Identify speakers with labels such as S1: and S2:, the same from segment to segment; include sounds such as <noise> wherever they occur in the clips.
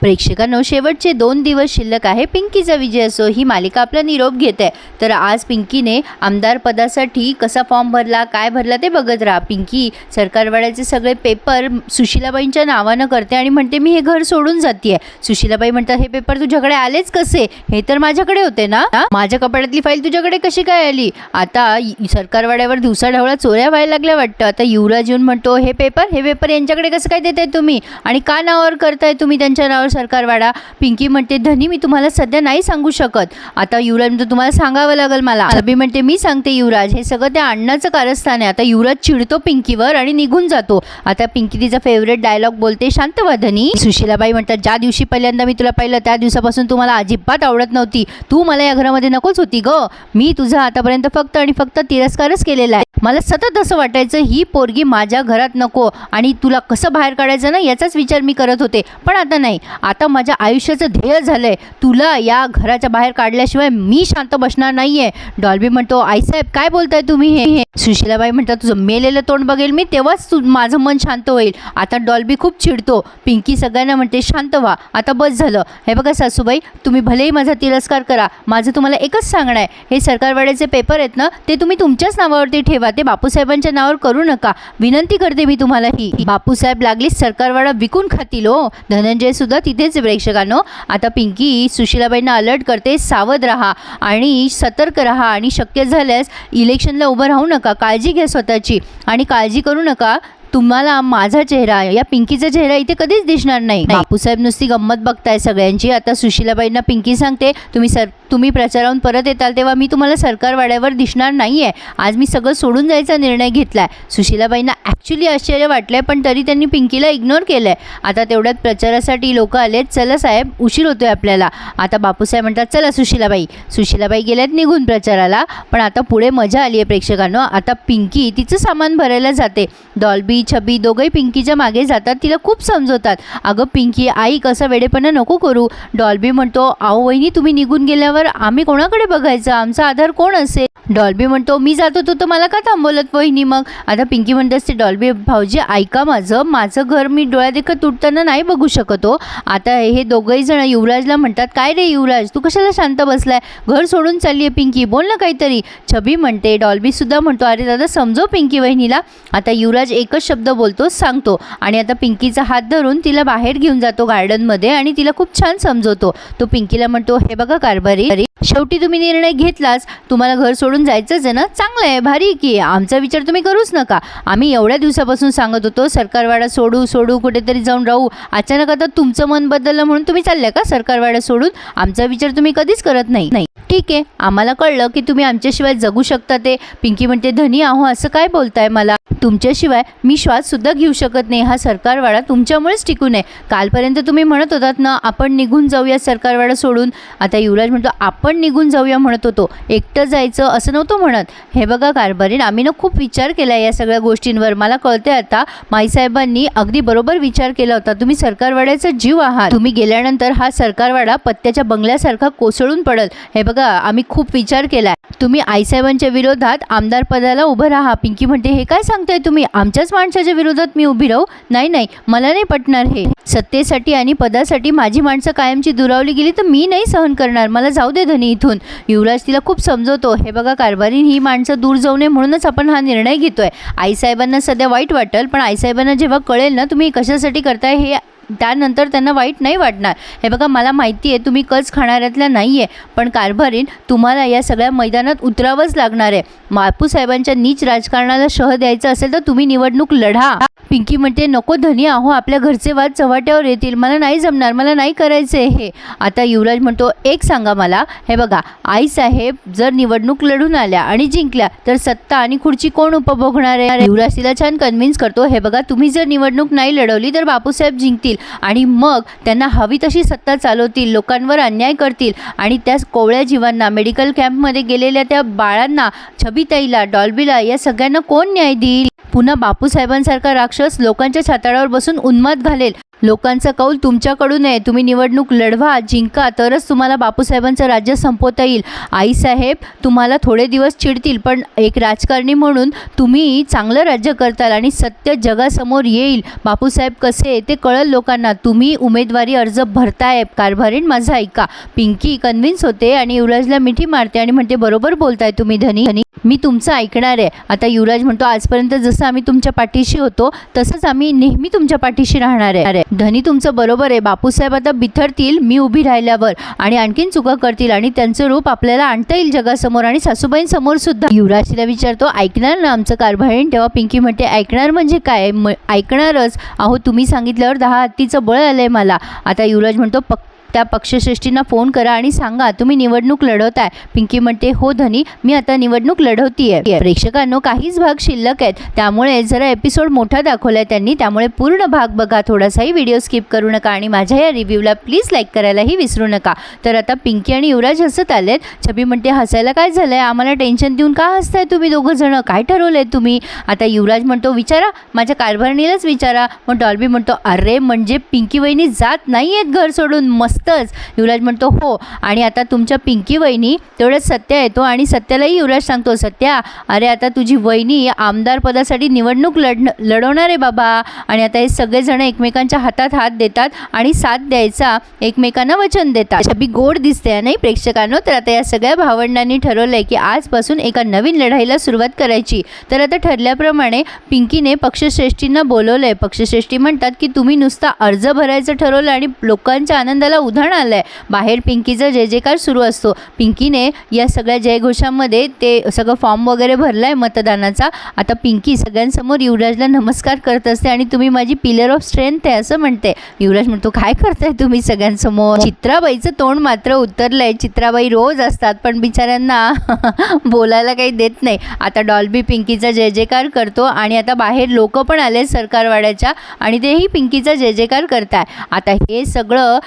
S1: प्रेक्षकांनो शेवटचे दोन दिवस शिल्लक आहे. पिंकीचा विजय असो ही मालिका आपला निरोप घेत. आहे तर आज पिंकीने आमदार पदासाठी कसा फॉर्म भरला काय भरला ते बघत राहा. पिंकी सरकारवाड्याचे सगळे पेपर सुशिलाबाईंच्या नावानं करते आणि म्हणते मी हे घर सोडून जाते सुशिलाबाई म्हणतात हे पेपर तुझ्याकडे आलेच कसे? हे तर माझ्याकडे होते ना? माझ्या कपाडातली फाईल तुझ्याकडे कशी काय आली? आता सरकारवाड्यावर दिवसाढवळा चोऱ्या व्हायला लागल्या वाटतं. आता युवराज येऊन म्हणतो हे पेपर हे पेपर यांच्याकडे कसं काय देताय तुम्ही? आणि का नावावर करताय तुम्ही त्यांच्या नावावर सरकारवाडा पिंकी म्हणते धनी मी तुम्हाला सध्या नाही सांगू शकत. आता युवराज म्हणतो तुम्हाला सांगावं लागेल मला. अभि म्हणते मी सांगते युवराज हे सगळं त्या अण्णाचं कारस्थान आहे. आता युवराज चिडतो पिंकीवर आणि निघून जातो. आता पिंकी तिचा फेवरेट डायलॉग बोलते शांत धनी. सुशीलाबाई म्हणतात ज्या दिवशी पहिल्यांदा मी तुला पाहिलं त्या दिवसापासून तुम्हाला अजिबात आवडत नव्हती. तू मला या घरामध्ये नकोच होती ग. मी तुझा आतापर्यंत फक्त आणि फक्त तिरस्कारच केलेला आहे. मला सतत असं वाटायचं ही पोरगी माझ्या घरात नको आणि तुला कसं बाहेर काढायचं ना याचाच विचार मी करत होते. पण आता नाही. आता माझ्या आयुष्याचं ध्येय झालं आहे तुला या घराच्या बाहेर काढल्याशिवाय मी शांत बसणार नाही आहे डॉल्बी म्हणतो आईसाहेब काय बोलताय तुम्ही हे? हे सुशीलाबाई म्हणतात तुझं मेलेलं तोंड बघेल मी तेव्हाच तू माझं मन शांत होईल. आता डॉल्बी खूप चिडतो. पिंकी सगळ्यांना म्हणते शांत व्हा आता बस झालं. हे बघा सासूबाई तुम्ही भलेही माझा तिरस्कार करा. माझं तुम्हाला एकच सांगणं आहे. हे सरकारवाड्याचे पेपर आहेत ना ते तुम्ही तुमच्याच नावावरती ठेवा. ते बापूसाहेबांच्या नावावर करू नका. विनंती करते मी तुम्हाला ही बापूसाहेब लागलीच सरकारवाडा विकून खातील हो. धनंजय सुद्धा तिथेच प्रेक्षकांनो आता पिंकी सुशीलाबाईंना अलर्ट करते सावध राहा आणि सतर्क राहा आणि शक्य झाल्यास इलेक्शनला उभं राहू नका काळजी घ्या स्वतःची आणि काळजी करू नका. तुम्हाला माझा चेहरा या पिंकीचा चेहरा इथे कधीच दिसणार नाही. बापूसाहेब नुसती गंमत बघताय सगळ्यांची. आता सुशीलाबाईंना पिंकी सांगते तुम्ही सर तुम्ही प्रचाराहून परत येताल तेव्हा मी तुम्हाला सरकार वाड्यावर दिसणार नाही आहे आज मी सगळं सोडून जायचा निर्णय घेतला आहे सुशीलाबाईंना ॲक्च्युली आश्चर्य वाटलं आहे पण तरी त्यांनी पिंकीला इग्नोर केलं आहे आता तेवढ्यात प्रचारासाठी लोक आलेत. चला साहेब उशीर होतो आहे आपल्याला. आता बापूसाहेब म्हणतात चला सुशीलाबाई. सुशीलाबाई गेल्यात निघून प्रचाराला. पण आता पुढे मजा आली आहे प्रेक्षकांनो. आता पिंकी तिचं सामान भरायला जाते. डॉल्बी छबी दोघंही पिंकीच्या मागे जातात. तिला खूप समजवतात. अगं पिंकी आई कसं वेडेपणा नको करू. डॉल्बी म्हणतो आओ वहिनी तुम्ही निघून गेल्यावर आम्ही कोणाकडे बघायचं? आमचा आधार कोण असेल? डॉल्बी म्हणतो मी जात. होतो तर मला का थांबवलत वहिनी मग? आता पिंकी म्हणत असते डॉल्बी भाऊजी ऐका माझं. माझं घर मी डोळ्यादेखत तुटताना नाही बघू शकतो. आता हे दोघंही जण युवराजला म्हणतात काय रे युवराज? तू कशाला शांत बसलाय? घर सोडून चालली आहे पिंकी. बोल ना काहीतरी. छबी म्हणते डॉल्बीसुद्धा म्हणतो अरे दादा समजो पिंकी वहिनीला. आता युवराज एकच शब्द बोलतो सांगतो. आणि आता पिंकीचा हात धरून तिला बाहेर घेऊन जातो गार्डनमध्ये आणि तिला खूप छान समजवतो. तो पिंकीला म्हणतो हे बघा कारभारी शेवटी तुम्ही निर्णय घेतलाच तुम्हाला घर सोडून जायचंच आहे ना? चांगलं आहे भारी की. आमचा विचार तुम्ही करूच नका. आम्ही एवढ्या दिवसापासून सांगत होतो सरकारवाडा सोडू सोडू कुठेतरी जाऊन राहू. अचानक आता तुमचं मन बदललं म्हणून तुम्ही चालल्या का सरकारवाडा सोडून? आमचा विचार तुम्ही कधीच करत नाही. नाही. ठीक आहे. आम्हाला कळलं की तुम्ही आमच्याशिवाय जगू शकता ते. पिंकी म्हणते धनी आहो असं काय बोलताय मला? तुमच्याशिवाय मी श्वाससुद्धा घेऊ शकत नाही. हा सरकारवाडा तुमच्यामुळेच टिकून आहे कालपर्यंत तुम्ही म्हणत होतात ना आपण निघून जाऊया सरकारवाडा सोडून. आता युवराज म्हणतो आपण निघून जाऊया म्हणत होतो. एकटं जायचं असं नव्हतं म्हणत. हे बघा कारभारीन आम्ही ना खूप विचार केला या सगळ्या गोष्टींवर. मला कळते आता माईसाहेबांनी अगदी बरोबर विचार केला होता. तुम्ही सरकारवाड्याचा जीव आहात. तुम्ही गेल्यानंतर हा सरकारवाडा पत्त्याच्या बंगल्यासारखा कोसळून पडल. हे बघा आम्ही खूप विचार केलाय. तुम्ही आईसाहेबांच्या विरोधात आमदार पदाला उभं राहा. पिंकी म्हणते हे काय सांगताय तुम्ही? आमच्याच माणसाच्या विरोधात मी उभी राहू? नाही नाही. मला नाही पटणार हे. सत्तेसाठी आणि पदासाठी माझी माणसं कायमची दुरावली गेली तर मी नाही सहन करणार. मला जाऊ दे धनी इथून. युवराज तिला खूप समजवतो. हे बघा कारभारीन ही माणसं दूर जाऊ नये म्हणूनच आपण हा निर्णय घेतोय. आईसाहेबांना सध्या वाईट वाटेल पण आईसाहेबांना जेव्हा कळेल ना तुम्ही कशासाठी करताय हे त्यानंतर त्यांना वाईट नाही वाटणार. हे बघा मला माहिती आहे तुम्ही कच खाणाऱ्यातल्या नाही आहे पण कारभारीन तुम्हाला या सगळ्या मैदानात उतरावंच लागणार आहे. बापूसाहेबांच्या नीच राजकारणाला शह द्यायचं असेल तर तुम्ही निवडणूक लढा. पिंकी म्हणते नको धनी आहो आपल्या घरचे वाद चव्हाट्यावर येतील. मला नाही जमणार मला नाही करायचं हे. आता युवराज म्हणतो एक सांगा मला हे बघा आईसाहेब जर निवडणूक लढून आल्या आणि जिंकल्या तर सत्ता आणि खुर्ची कोण उपभोगणार आहे? युवराज तिला छान कन्व्हिन्स करतो हे बघा तुम्ही जर निवडणूक नाही लढवली तर बापूसाहेब जिंकतील. आणि मग त्यांना हवी तशी सत्ता चालवतील लोकांवर अन्याय करतील आणि त्याच कोवळ्या जीवांना मेडिकल कॅम्पमध्ये गेलेल्या त्या बाळांना छबीताईला डॉल्बीला या सगळ्यांना कोण न्याय देईल? पुन्हा बापूसाहेबांसारखा राक्षस लोकांच्या छाताळावर बसून उन्माद घालेल. लोकांचा कौल तुमच्याकडून आहे. तुम्ही निवडणूक लढवा जिंका तरच तुम्हाला बापूसाहेबांचं राज्य संपवता येईल. आईसाहेब तुम्हाला थोडे दिवस चिडतील पण एक राजकारणी म्हणून तुम्ही चांगलं राज्य करताल आणि सत्य जगासमोर येईल. बापूसाहेब कसे ते कळल लोकांना. तुम्ही उमेदवारी अर्ज भरताय कारभारीण माझा ऐका. पिंकी कन्व्हिन्स होते आणि युवराजला मिठी मारते आणि म्हणते बरोबर बोलताय तुम्ही धनी. धनी मी तुमचं ऐकणार आहे. आता युवराज म्हणतो आजपर्यंत जसं आम्ही तुमच्या पाठीशी होतो तसंच आम्ही नेहमी तुमच्या पाठीशी राहणार आहे. अरे धनी तुमचं बरोबर आहे. बापूसाहेब आता बिथरतील मी उभी राहिल्यावर. आणि आणखीन चुका करतील आणि त्यांचं रूप आपल्याला आणता येईल जगासमोर आणि सासूबाईंसमोर सुद्धा. युवराज विचारतो ऐकणार ना आमचं कारभारीण तेव्हा पिंकी म्हणते ऐकणार म्हणजे काय? म ऐकणारच. अहो तुम्ही सांगितल्यावर दहा हत्तीचं बळ आलंय मला. आता युवराज म्हणतो पक्क त्या पक्षश्रेष्ठींना फोन करा आणि सांगा तुम्ही निवडणूक लढवताय. पिंकी म्हणते हो धनी मी आता निवडणूक लढवतीये. प्रेक्षकांनो काहीच भाग शिल्लक आहेत. त्यामुळे जरा एपिसोड मोठा दाखवलाय त्यांनी. त्यामुळे पूर्ण भाग बघा. थोडासाही व्हिडिओ स्किप करू नका आणि माझ्या या रिव्ह्यूला प्लीज लाईक करायलाही विसरू नका. तर आता पिंकी आणि युवराज हसत आलेत. छबी म्हणते हसायला काय झालंय? आम्हाला टेन्शन देऊन का हसताय तुम्ही दोघं जण? काय ठरवलंय तुम्ही? आता युवराज म्हणतो विचारा माझ्या कारभारणीलाच विचारा. मग डॉल्बी म्हणतो अरे म्हणजे पिंकी वहिनी जात नाही आहेत घर सोडून? मस्त असतंच युवराज म्हणतो हो. आणि आता तुमच्या पिंकी वहिनी तेवढ्याच सत्या येतो आणि सत्यालाही युवराज सांगतो सत्या अरे आता तुझी वहिनी आमदार पदासाठी निवडणूक लढ लढवणार आहे बाबा. आणि आता हे सगळेजण एकमेकांच्या हातात हात देतात आणि साथ द्यायचा एकमेकांना वचन देतात. छबी गोड दिसते नाही प्रेक्षकांनो? तर आता या सगळ्या भावंडांनी ठरवलं आहे की आजपासून एका नवीन लढाईला सुरुवात करायची. तर आता ठरल्याप्रमाणे पिंकीने पक्षश्रेष्ठींना बोलवलं आहे पक्षश्रेष्ठी म्हणतात की तुम्ही नुसता अर्ज भरायचं ठरवलं आणि लोकांच्या आनंदाला उधाण आलं आहे बाहेर पिंकीचा जय जयकार सुरू असतो. पिंकीने या सगळ्या जयघोषांमध्ये ते सगळं फॉर्म वगैरे भरला आहे मतदानाचा. आता पिंकी सगळ्यांसमोर युवराजला नमस्कार करत असते आणि तुम्ही माझी पिलर ऑफ स्ट्रेंथ आहे असं म्हणते. युवराज म्हणतो काय करताय तुम्ही सगळ्यांसमोर? चित्राबाईचं तोंड मात्र उतरलंय. चित्राबाई रोज असतात पण बिचाऱ्यांना <laughs> बोलायला काही देत नाही. आता डॉल्बी पिंकीचा जय जयकार करतो आणि आता बाहेर लोक पण आले सरकारवाड्याच्या आणि तेही पिंकीचा जय जयकार करताय. आता हे सगळं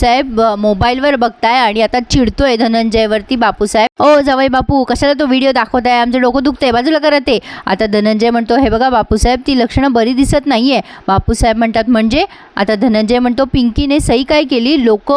S1: बापूसाहेब मोबाईलवर बघताय आणि आता चिडतोय धनंजयवरती बापूसाहेब. ओ जावई बापू कशाला तो व्हिडिओ दाखवताय? आमचं डोकं दुखतंय बाजूला करा ते. आता धनंजय म्हणतो हे बघा बापूसाहेब ती लक्षणं बरी दिसत नाहीये. बापूसाहेब म्हणतात म्हणजे? आता धनंजय म्हणतो पिंकीने सही काय केली? लोक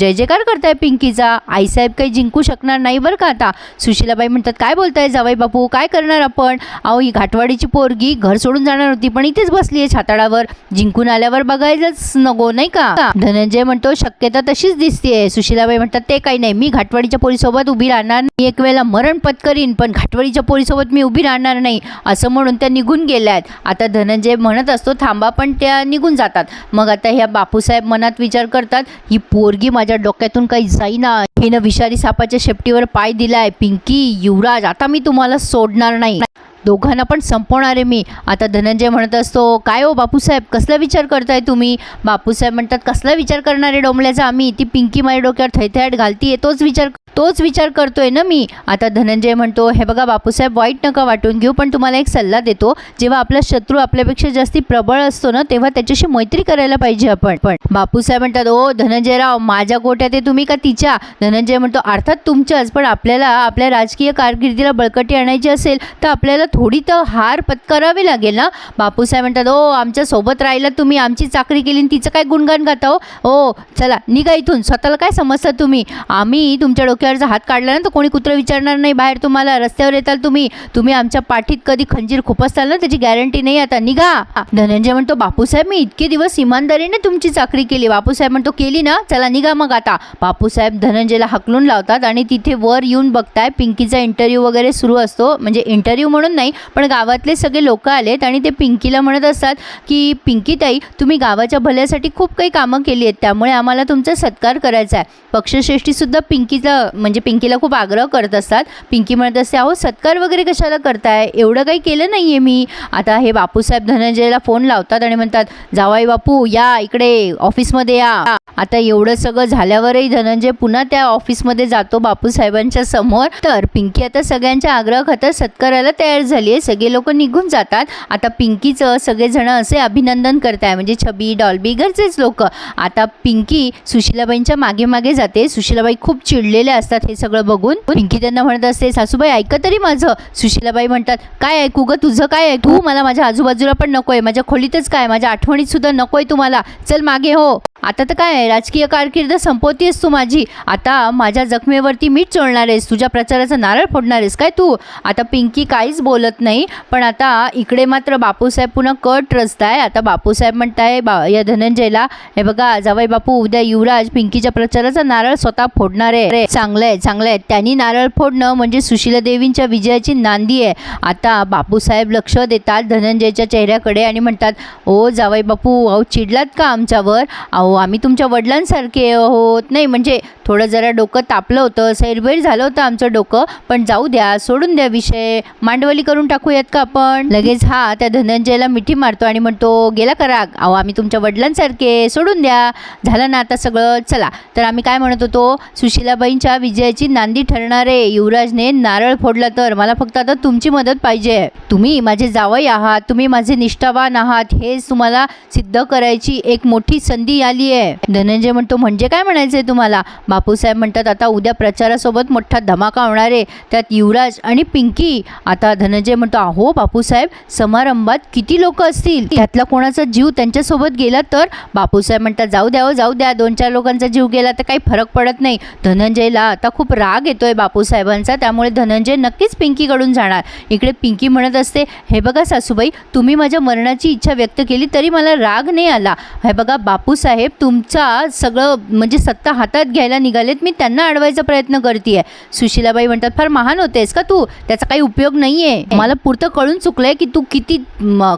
S1: जय जयकार करताय पिंकीचा. आईसाहेब काही जिंकू शकणार नाही बरं का आता. सुशीलाबाई म्हणतात काय बोलताय जावाई बापू? काय करणार आपण? अहो ही घाटवाडीची पोरगी घर सोडून जाणार होती पण इथेच बसली आहे छाताडावर. जिंकून आल्यावर बघायचंच नको नाही का? धनंजय म्हणतो शक्यता तशीच दिसतेय. सुशीलाबाई म्हणतात ते काही नाही मी घाटवाडीच्या पोरीसोबत उभी राहणार मी एक वेळेला मरण पत्करीन पण घाटवाडीच्या पोरीसोबत मी उभी राहणार नाही. असं म्हणून त्या निघून गेल्या आहेत आता धनंजय म्हणत असतो थांबा पण त्या निघून जातात. मग आता ह्या बापूसाहेब मनात विचार करतात ही पोरगी माझ्या डोक्यातून काही जाईना. हिनं विषारी सापाच्या शेपटीवर पाय दिलाय. पिंकी युवराज आता मी तुम्हाला सोडणार नाही. दोघांना पण संपवणार आहे मी. आता धनंजय म्हणत असतो काय हो बापूसाहेब कसला विचार करताय तुम्ही? बापूसाहेब म्हणतात कसला विचार करणार आहे डोंबल्याचा आम्ही? ती पिंकी माझ्या डोक्यावर थैथयाट घालतीये तोच विचार तोच विचार करतोय ना मी. आता धनंजय म्हणतो हे बघा बापूसाहेब वाईट नका वाटून घेऊ पण तुम्हाला एक सल्ला देतो. जेव्हा आपला शत्रू आपल्यापेक्षा जास्ती प्रबळ असतो ना तेव्हा त्याच्याशी मैत्री करायला पाहिजे आपण. पण बापूसाहेब म्हणतात ओ धनंजयराव माझ्या गोट्यात आहे तुम्ही का तिच्या? धनंजय म्हणतो अर्थात तुमच्याच पण आपल्याला आपल्या राजकीय कारकिर्दीला बळकटी आणायची असेल तर आपल्याला थोडी तर हार पत्करावी लागेल ना? बापूसाहेब म्हणतात ओ आमच्यासोबत राहिला तुम्ही आमची चाकरी केली आणि तिचं काय गुणगान गाता हो? ओ चला निघा इथून स्वतःला काय समजता तुम्ही? आम्ही तुमच्या डोक्यात कुत्र्याचा हात काढला ना तर कोणी कुत्रं विचारणार नाही. बाहेर तुम्हाला रस्त्यावर येताल तुम्ही. तुम्ही आमच्या पाठीत कधी खंजीर खुपसताल ना त्याची गॅरंटी नाही. आता निघा. धनंजय म्हणतो बापूसाहेब मी इतके दिवस इमानदारीने तुमची चाकरी केली. बापूसाहेब म्हणतो केली ना चला निघा मग आता. बापूसाहेब धनंजयला हकलून लावतात आणि तिथे वर येऊन बघताय पिंकीचा इंटरव्ह्यू वगैरे सुरू असतो. म्हणजे इंटरव्ह्यू म्हणून नाही पण गावातले सगळे लोक आलेत आणि ते पिंकीला म्हणत असतात की पिंकीताई तुम्ही गावाच्या भल्यासाठी खूप काही कामं केली आहेत. त्यामुळे आम्हाला तुमचा सत्कार करायचा आहे. पक्षश्रेष्ठीसुद्धा पिंकीचा म्हणजे पिंकीला खूप आग्रह करत असतात. पिंकी म्हणत असते अहो सत्कार वगैरे कशाला करताय? एवढं काही केलं नाही आहे मी. आता हे बापूसाहेब धनंजयला फोन लावतात आणि म्हणतात जावाई बापू या इकडे ऑफिसमध्ये या. आता एवढं सगळं झाल्यावरही धनंजय पुन्हा त्या ऑफिसमध्ये जातो बापूसाहेबांच्या समोर. तर पिंकी आता सगळ्यांच्या आग्रह खातर सत्काराला तयार झाली आहे. सगळे लोक निघून जातात. आता पिंकीचं सगळेजण असे अभिनंदन करताय. म्हणजे छबी डॉल्बी घरचेच लोक. आता पिंकी सुशीलाबाईंच्या मागे मागे जाते. सुशीलाबाई खूप चिडलेल्या असतात. असतात हे सगळं बघून. पिंकी त्यांना म्हणत असते सासूबाई ऐका तरी माझं. सुशीलाबाई म्हणतात काय ऐकू ग? तुझं काय आहे तू मला माझ्या आजूबाजूला पण नकोय. माझ्या खोलीतच काय? माझ्या आठवणीत सुद्धा नकोय तुम्हाला. चल मागे हो. आता तर काय? आहे, राजकीय कारकीर्द संपवतीयस तू माझी. आता माझ्या जखमेवरती मीठ चोळणार आहेस तुझ्या प्रचाराचा नारळ फोडणार आहेस काय तू? आता पिंकी काहीच बोलत नाही पण आता इकडे मात्र बापूसाहेब पुन्हा कट रचताय. आता बापूसाहेब म्हणताय बा या धनंजयला हे बघा जावई बापू उद्या युवराज पिंकीच्या प्रचाराचा नारळ स्वतः फोडणार. आहे चांगलं चांगलं आहे चांगलं आहे त्यांनी नारळ फोडणं म्हणजे सुशीला देवींच्या विजयाची नांदी आहे. आता बापूसाहेब लक्ष देतात धनंजयच्या चेहऱ्याकडे आणि म्हणतात ओ जावई बापू अहो चिडलात का आमच्यावर? अहो आम्ही तुमच्या वडिलांसारखे होत नाही म्हणजे थोडं जरा डोकं तापलं होतं सैरभैर झालं होतं आमचं डोकं पण जाऊ द्या सोडून द्या विषय. मांडवली करून टाकूयात का आपण? लगेच हा त्या धनंजयला मिठी मारतो आणि म्हणतो गेला करा अहो आम्ही तुमच्या वडिलांसारखे सोडून द्या. झालं ना आता सगळं चला. तर आम्ही काय म्हणत होतो? सुशीलाबाईंच्या विजयाची नांदी ठरणारे युवराजने नारळ फोडला तर? मला फक्त आता तुमची मदत पाहिजे. तुम्ही माझे जावई आहात. तुम्ही माझे निष्ठावान आहात. हेच तुम्हाला सिद्ध करायची एक मोठी संधी आली आहे. धनंजय म्हणतो म्हणजे काय म्हणायचंय तुम्हाला? बापूसाहेब म्हणतात आता उद्या प्रचारासोबत मोठा धमाका होणार आहे. त्यात युवराज आणि पिंकी. आता धनंजय म्हणतो अहो बापूसाहेब समारंभात किती लोक असतील? त्यातला कोणाचा जीव त्यांच्यासोबत गेला तर? बापूसाहेब म्हणतात जाऊ द्या हो, जाऊ द्या. दोन चार लोकांचा जीव गेला तर काही फरक पडत नाही. धनंजयला आता खूप राग येतोय बापूसाहेबांचा त्यामुळे धनंजय नक्कीच पिंकीकडून जाणार. इकडे पिंकी म्हणत असते हे बघा सासूबाई तुम्ही माझ्या मरणाची इच्छा व्यक्त केली तरी मला राग नाही आला. हे बघा बापूसाहेब तुमचा सगळं म्हणजे सत्ता हातात घ्यायला निघालेत मी त्यांना अडवायचा प्रयत्न करते सुशिलाबाई म्हणतात फार महान होतेस का तू? त्याचा काही उपयोग नाही आहे मला पुरतं कळून चुकलंय की तू किती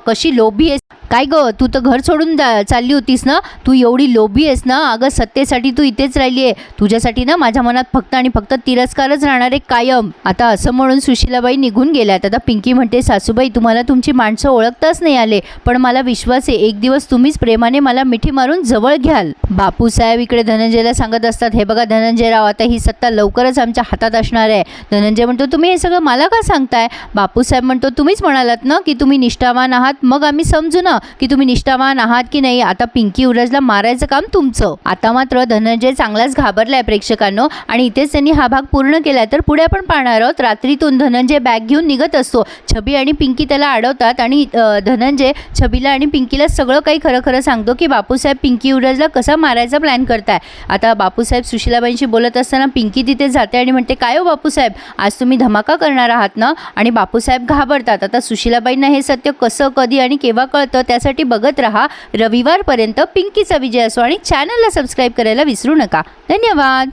S1: कशी लोभी आहेस. काय ग? तू तर घर सोडून जा- चालली होतीस ना? तू एवढी लोभी आहेस ना? अगं सत्तेसाठी तू इथेच राहिली आहे. तुझ्यासाठी ना माझ्या मनात फक्त आणि फक्त तिरस्कारच राहणार आहे कायम. आता असं म्हणून सुशिलाबाई निघून गेल्यात. आता पिंकी म्हणते सासूबाई तुम्हाला तुमची माणसं ओळखताच नाही आले पण मला विश्वास आहे एक दिवस तुम्हीच प्रेमाने मला मिठी मारून जवळ घ्याल. बापूसाहेब इकडे धनंजयला सांगत असतात हे बघा धनंजयराव आता ही सत्ता लवकरच आमच्या हातात असणार आहे. धनंजय म्हणतो तुम्ही हे सगळं मला का सांगताय? बापूसाहेब म्हणतो तुम्हीच म्हणालात ना की तुम्ही निष्ठावान आहात मग आम्ही समजू ना. की तुम्ही निष्ठावान आहात की नाही आता पिंकी उरजला मारायचं काम तुमचं. आता मात्र धनंजय चांगलाच घाबरलाय प्रेक्षकांनो आणि इथेच त्यांनी हा भाग पूर्ण केलाय. तर पुढे आपण पाहणार आहोत रात्रीतून धनंजय बॅग घेऊन निघत असतो. छबी आणि पिंकी त्याला अडवतात आणि धनंजय छबीला आणि पिंकीला सगळं काही खरं खरं सांगतो की बापूसाहेब पिंकी उरजला कसा मारायचा प्लॅन करताय. आता बापूसाहेब सुशिलाबाईंशी बोलत असताना पिंकी तिथे जाते आणि म्हणते काय हो बापूसाहेब आज तुम्ही धमाका करणार आहात ना? आणि बापूसाहेब घाबरतात. आता सुशिलाबाईंना हे सत्य कसं कधी आणि केव्हा कळतं? त्यासाठी बघत राहा. रविवारपर्यंत पिंकीचा विजय असो आणि चॅनलला सबस्क्राईब करायला विसरू नका. धन्यवाद.